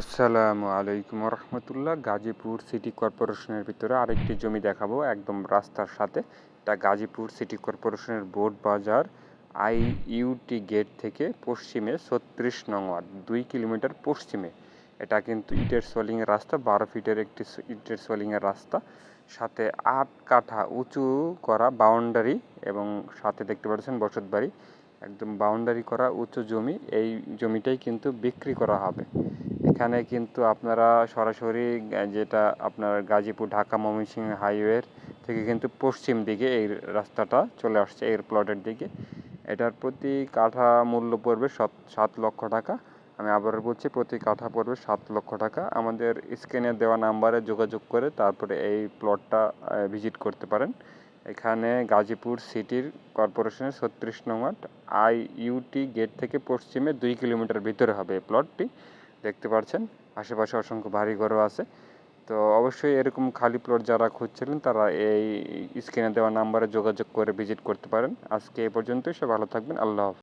আসসালামু আলাইকুম রহমতুল্লাহ গাজীপুর সিটি কর্পোরেশনের ভিতরে আরেকটি জমি দেখাবো, একদম রাস্তার সাথে। এটা গাজীপুর সিটি কর্পোরেশনের board Bazar I U T gate থেকে পশ্চিমে ছত্রিশ নং ওয়ার্ড, দুই কিলোমিটার পশ্চিমে। এটা কিন্তু ইটের সোলিংয়ের রাস্তা, বারো ফিটের একটি ইটের সোলিংয়ের রাস্তা। সাথে আট কাঠা উঁচু করা বাউন্ডারি এবং সাথে দেখতে পাচ্ছেন বসত বাড়ি একদম বাউন্ডারি করা উঁচু জমি, এই জমিটাই কিন্তু বিক্রি করা হবে। এখানে কিন্তু আপনারা সরাসরি যেটা আপনার গাজীপুর ঢাকা ময়মনসিংহ হাইওয়ের থেকে কিন্তু পশ্চিম দিকে এই রাস্তাটা চলে আসছে এর প্লটের দিকে। এটার প্রতি কাঠা মূল্য পড়বে সাত সাত লক্ষ টাকা। আমি আবার বলছি, প্রতি কাঠা পড়বে সাত লক্ষ টাকা। আমাদের স্ক্রিনে দেওয়া নাম্বারে যোগাযোগ করে তারপরে এই প্লটটা ভিজিট করতে পারেন। এখানে গাজীপুর সিটির কর্পোরেশনের ছত্রিশ নং ওয়ার্ড আই ইউটি গেট থেকে পশ্চিমে দুই কিলোমিটার ভিতরে হবে এই প্লটটি। দেখতে পাচ্ছেন আশেপাশে অসংখ্য বাড়িঘরও আছে। তো অবশ্যই এরকম খালি প্লট যারা খুঁজছিলেন, তারা এই স্ক্রিনে দেওয়া নাম্বারে যোগাযোগ করে ভিজিট করতে পারেন। আজকে এই পর্যন্তই সে ভালো থাকবেন। আল্লাহ হাফেজ।